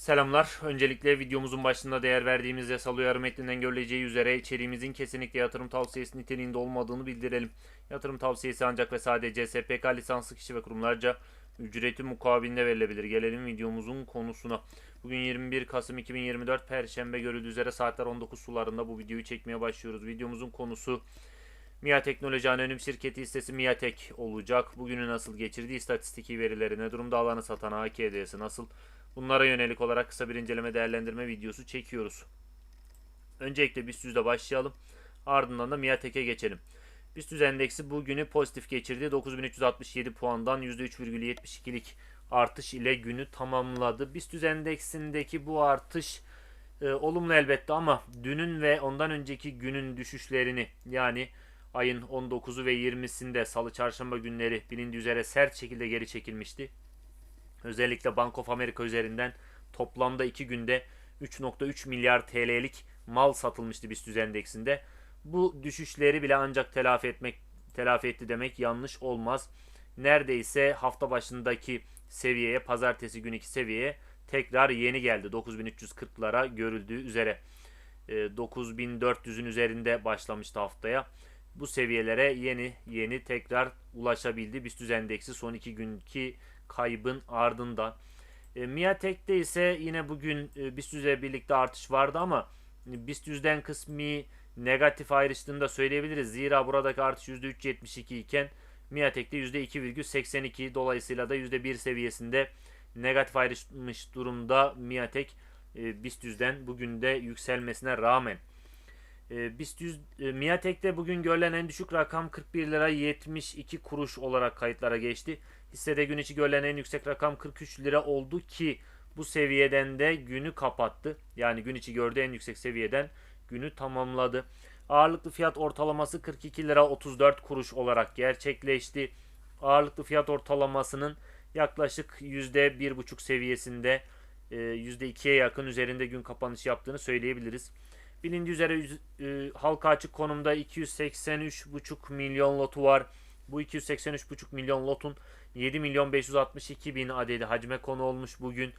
Selamlar. Öncelikle videomuzun başında değer verdiğimiz yasal uyarı metninden görüleceği üzere içeriğimizin kesinlikle yatırım tavsiyesi niteliğinde olmadığını bildirelim. Yatırım tavsiyesi ancak ve sadece SPK lisanslı kişi ve kurumlarca ücreti mukabilinde verilebilir. Gelelim videomuzun konusuna. Bugün 21 Kasım 2024 Perşembe görüldüğü üzere saatler 19 sularında bu videoyu çekmeye başlıyoruz. Videomuzun konusu MIA Teknoloji Anonim Şirketi hissesi MIATek olacak. Bugünü nasıl geçirdi? İstatistiki verileri ne durumda? Alanı satan AKD'si nasıl? Bunlara yönelik olarak kısa bir inceleme değerlendirme videosu çekiyoruz. Öncelikle BIST 100'de başlayalım. Ardından da MIATEK'e geçelim. BIST 100 endeksi bugünü pozitif geçirdi. 9367 puandan %3,72'lik artış ile günü tamamladı. BIST 100 endeksindeki bu artış e, olumlu elbette ama dünün ve ondan önceki günün düşüşlerini yani ayın 19'u ve 20'sinde salı çarşamba günleri bilindiği üzere sert şekilde geri çekilmişti. Özellikle Bank of America üzerinden toplamda 2 günde 3.3 milyar TL'lik mal satılmıştı BIST 100 endeksinde. Bu düşüşleri bile ancak telafi etmek telafi etti demek yanlış olmaz. Neredeyse hafta başındaki seviyeye, pazartesi günkü seviyeye tekrar yeni geldi. 9340'lara görüldüğü üzere. E, 9400'ün üzerinde başlamıştı haftaya. Bu seviyelere yeni yeni tekrar ulaşabildi. BIST 100 endeksi son 2 günkü kaybın ardından. E, Miatek'te ise yine bugün e, BIST 100'e birlikte artış vardı ama e, BIST 100'den kısmi negatif ayrıştığını da söyleyebiliriz. Zira buradaki artış %3.72 iken Miatek'te %2,82 dolayısıyla da %1 seviyesinde negatif ayrışmış durumda Miatek e, BIST 100'den bugün de yükselmesine rağmen. E, BIST 100 e, Miatek'te bugün görülen en düşük rakam 41 lira 72 kuruş olarak kayıtlara geçti. Hissede gün içi görülen en yüksek rakam 43 lira oldu ki bu seviyeden de günü kapattı. Yani gün içi gördüğü en yüksek seviyeden günü tamamladı. Ağırlıklı fiyat ortalaması 42 lira 34 kuruş olarak gerçekleşti. Ağırlıklı fiyat ortalamasının yaklaşık %1,5 seviyesinde %2'ye yakın üzerinde gün kapanışı yaptığını söyleyebiliriz. Bilindiği üzere e, halka açık konumda 283,5 milyon lotu var. Bu 283,5 milyon lotun 7 milyon 562 bin adedi hacme konu olmuş bugün.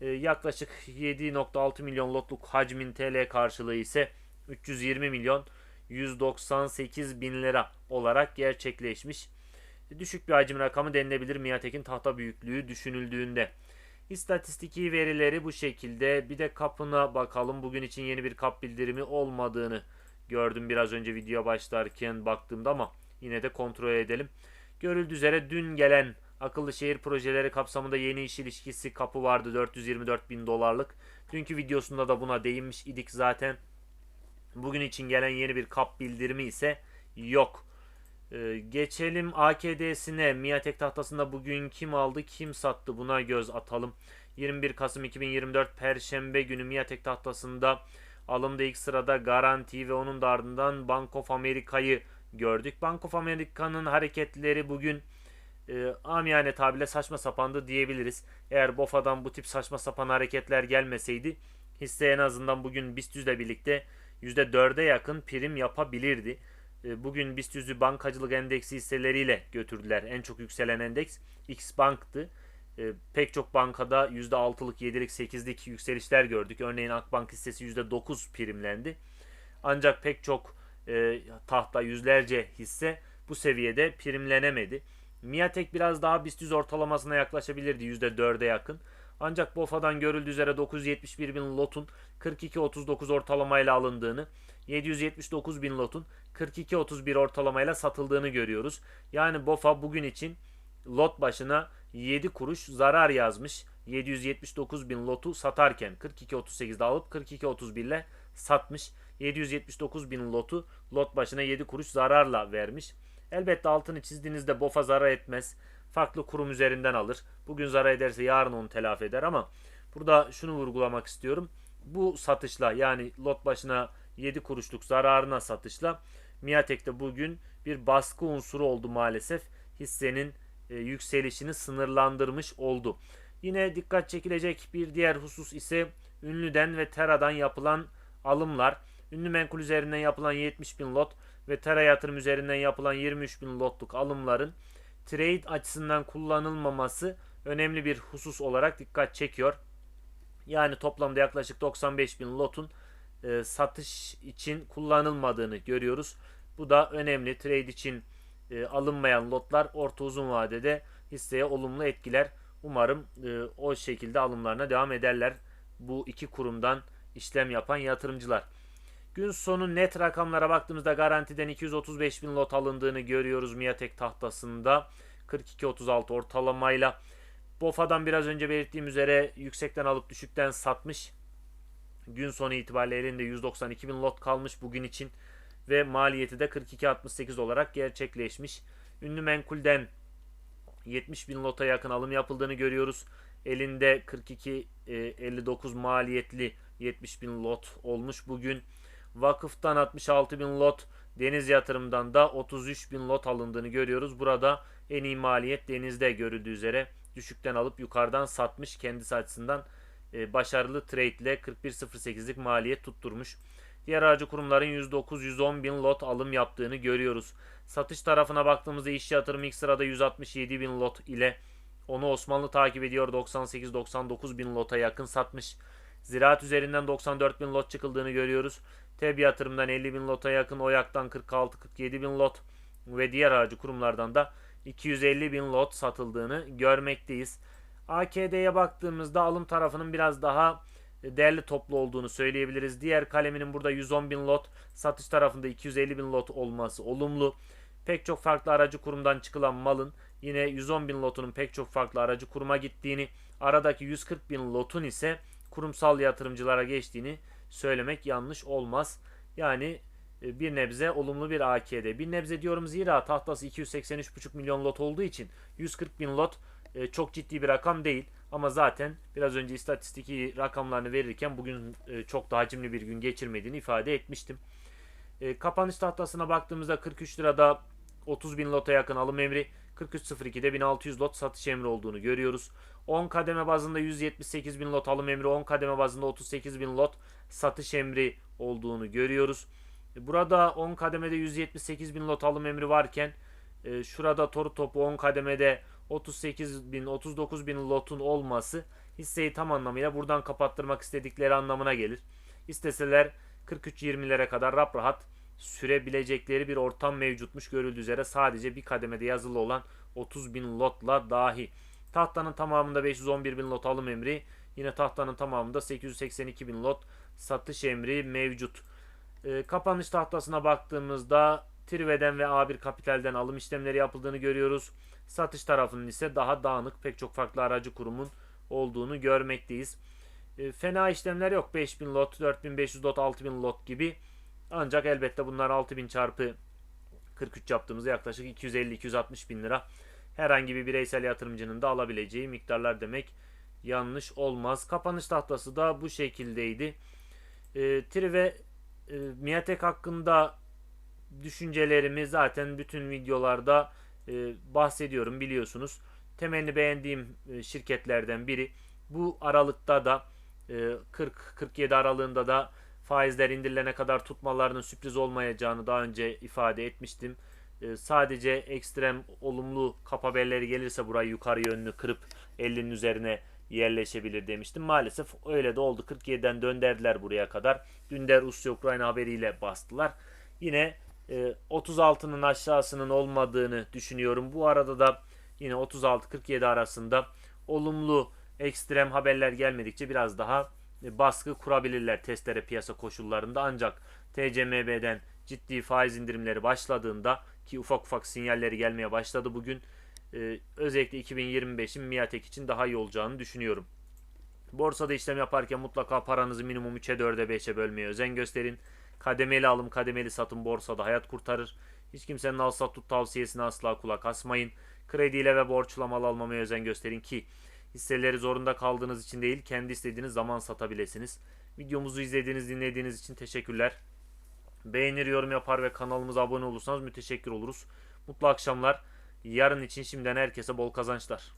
E, yaklaşık 7.6 milyon lotluk hacmin TL karşılığı ise 320 milyon 198 bin lira olarak gerçekleşmiş. Düşük bir hacim rakamı denilebilir Miatek'in tahta büyüklüğü düşünüldüğünde. İstatistiki verileri bu şekilde. Bir de kapına bakalım. Bugün için yeni bir kap bildirimi olmadığını gördüm biraz önce videoya başlarken baktığımda ama yine de kontrol edelim. Görüldüğü üzere dün gelen akıllı şehir projeleri kapsamında yeni iş ilişkisi kapı vardı 424 bin dolarlık. Dünkü videosunda da buna değinmiş idik zaten. Bugün için gelen yeni bir kap bildirimi ise yok. Ee, geçelim AKD'sine. Miatek tahtasında bugün kim aldı kim sattı buna göz atalım. 21 Kasım 2024 Perşembe günü Miatek tahtasında alımda ilk sırada Garanti ve onun da ardından Bank of America'yı gördük. Bank of America'nın hareketleri bugün e, amiyane tabirle saçma sapandı diyebiliriz. Eğer BOFA'dan bu tip saçma sapan hareketler gelmeseydi hisse en azından bugün BIST ile birlikte %4'e yakın prim yapabilirdi. E, bugün BIST 100'ü bankacılık endeksi hisseleriyle götürdüler. En çok yükselen endeks X Bank'tı. E, pek çok bankada %6'lık, 7'lik, 8'lik yükselişler gördük. Örneğin Akbank hissesi %9 primlendi. Ancak pek çok e, tahta yüzlerce hisse bu seviyede primlenemedi. Miatek biraz daha BIST 100 ortalamasına yaklaşabilirdi %4'e yakın. Ancak BOFA'dan görüldüğü üzere 971 bin lotun 42.39 ortalamayla alındığını, 779 bin lotun 42.31 ortalamayla satıldığını görüyoruz. Yani BOFA bugün için lot başına 7 kuruş zarar yazmış. 779 bin lotu satarken 42.38'de alıp 42.31 ile satmış. 779 bin lotu lot başına 7 kuruş zararla vermiş. Elbette altını çizdiğinizde BOFA zarar etmez. Farklı kurum üzerinden alır. Bugün zarar ederse yarın onu telafi eder ama burada şunu vurgulamak istiyorum. Bu satışla yani lot başına 7 kuruşluk zararına satışla Miatek'te bugün bir baskı unsuru oldu maalesef. Hissenin e, yükselişini sınırlandırmış oldu. Yine dikkat çekilecek bir diğer husus ise Ünlü'den ve Tera'dan yapılan alımlar. Ünlü menkul üzerinden yapılan 70 bin lot ve Tera yatırım üzerinden yapılan 23 bin lotluk alımların trade açısından kullanılmaması önemli bir husus olarak dikkat çekiyor. Yani toplamda yaklaşık 95 bin lotun e, satış için kullanılmadığını görüyoruz. Bu da önemli. Trade için e, alınmayan lotlar orta uzun vadede hisseye olumlu etkiler. Umarım e, o şekilde alımlarına devam ederler. Bu iki kurumdan işlem yapan yatırımcılar. Gün sonu net rakamlara baktığımızda garantiden 235 bin lot alındığını görüyoruz Miatek tahtasında. 42.36 ortalamayla. BOFA'dan biraz önce belirttiğim üzere yüksekten alıp düşükten satmış. Gün sonu itibariyle elinde 192 bin lot kalmış bugün için ve maliyeti de 42.68 olarak gerçekleşmiş. Ünlü menkulden 70 bin lota yakın alım yapıldığını görüyoruz. Elinde 42.59 maliyetli 70 bin lot olmuş bugün. Vakıftan 66 bin lot, deniz yatırımdan da 33 bin lot alındığını görüyoruz. Burada en iyi maliyet denizde görüldüğü üzere düşükten alıp yukarıdan satmış kendisi açısından e, başarılı trade ile 41.08'lik maliyet tutturmuş. Diğer aracı kurumların 109-110 bin lot alım yaptığını görüyoruz. Satış tarafına baktığımızda iş yatırım ilk sırada 167 bin lot ile onu Osmanlı takip ediyor 98-99 bin lota yakın satmış. Ziraat üzerinden 94 bin lot çıkıldığını görüyoruz. TEB yatırımdan 50 bin lota yakın, OYAK'tan 46-47 bin lot ve diğer aracı kurumlardan da 250 bin lot satıldığını görmekteyiz. AKD'ye baktığımızda alım tarafının biraz daha değerli toplu olduğunu söyleyebiliriz. Diğer kaleminin burada 110 bin lot, satış tarafında 250 bin lot olması olumlu. Pek çok farklı aracı kurumdan çıkılan malın yine 110 bin lotunun pek çok farklı aracı kuruma gittiğini, aradaki 140 bin lotun ise kurumsal yatırımcılara geçtiğini söylemek yanlış olmaz. Yani e, bir nebze olumlu bir AKD. Bir nebze diyorum zira tahtası 283,5 milyon lot olduğu için 140 bin lot e, çok ciddi bir rakam değil. Ama zaten biraz önce istatistik rakamlarını verirken bugün e, çok da hacimli bir gün geçirmediğini ifade etmiştim. Kapanış tahtasına baktığımızda 43 lirada 30 bin lota yakın alım emri, 43.02'de 1600 lot satış emri olduğunu görüyoruz. 10 kademe bazında 178 bin lot alım emri, 10 kademe bazında 38 bin lot satış emri olduğunu görüyoruz. Burada 10 kademede 178 bin lot alım emri varken e, şurada toru topu 10 kademede 38 bin 39 bin lotun olması hisseyi tam anlamıyla buradan kapattırmak istedikleri anlamına gelir. İsteseler 43-20'lere kadar rap rahat sürebilecekleri bir ortam mevcutmuş görüldüğü üzere sadece bir kademede yazılı olan 30 bin lotla dahi. Tahtanın tamamında 511 bin lot alım emri yine tahtanın tamamında 882 bin lot satış emri mevcut. E, kapanış tahtasına baktığımızda Trive'den ve A1 Kapital'den alım işlemleri yapıldığını görüyoruz. Satış tarafının ise daha dağınık pek çok farklı aracı kurumun olduğunu görmekteyiz. E, fena işlemler yok. 5000 lot, 4500 lot, 6000 lot gibi. Ancak elbette bunlar 6000 çarpı 43 yaptığımızda yaklaşık 250-260 bin lira herhangi bir bireysel yatırımcının da alabileceği miktarlar demek yanlış olmaz. Kapanış tahtası da bu şekildeydi. E, Trive e, Miatek hakkında düşüncelerimi zaten bütün videolarda e, bahsediyorum biliyorsunuz. Temelli beğendiğim e, şirketlerden biri. Bu aralıkta da e, 40-47 aralığında da faizler indirilene kadar tutmalarının sürpriz olmayacağını daha önce ifade etmiştim. E, sadece ekstrem olumlu kap haberleri gelirse burayı yukarı yönlü kırıp 50'nin üzerine yerleşebilir demiştim. Maalesef öyle de oldu. 47'den dönderdiler buraya kadar. Dünder Rusya-Ukrayna haberiyle bastılar. Yine e, 36'nın aşağısının olmadığını düşünüyorum. Bu arada da yine 36-47 arasında olumlu ekstrem haberler gelmedikçe biraz daha e, baskı kurabilirler testere piyasa koşullarında. Ancak TCMB'den ciddi faiz indirimleri başladığında ki ufak ufak sinyalleri gelmeye başladı bugün e, özellikle 2025'in Miatek için daha iyi olacağını düşünüyorum. Borsada işlem yaparken mutlaka paranızı minimum 3'e 4'e 5'e bölmeye özen gösterin. Kademeli alım, kademeli satım borsada hayat kurtarır. Hiç kimsenin al sat tut tavsiyesine asla kulak asmayın. Krediyle ve borçla mal almamaya özen gösterin ki hisseleri zorunda kaldığınız için değil, kendi istediğiniz zaman satabilirsiniz. Videomuzu izlediğiniz, dinlediğiniz için teşekkürler. Beğenir, yorum yapar ve kanalımıza abone olursanız müteşekkir oluruz. Mutlu akşamlar. Yarın için şimdiden herkese bol kazançlar.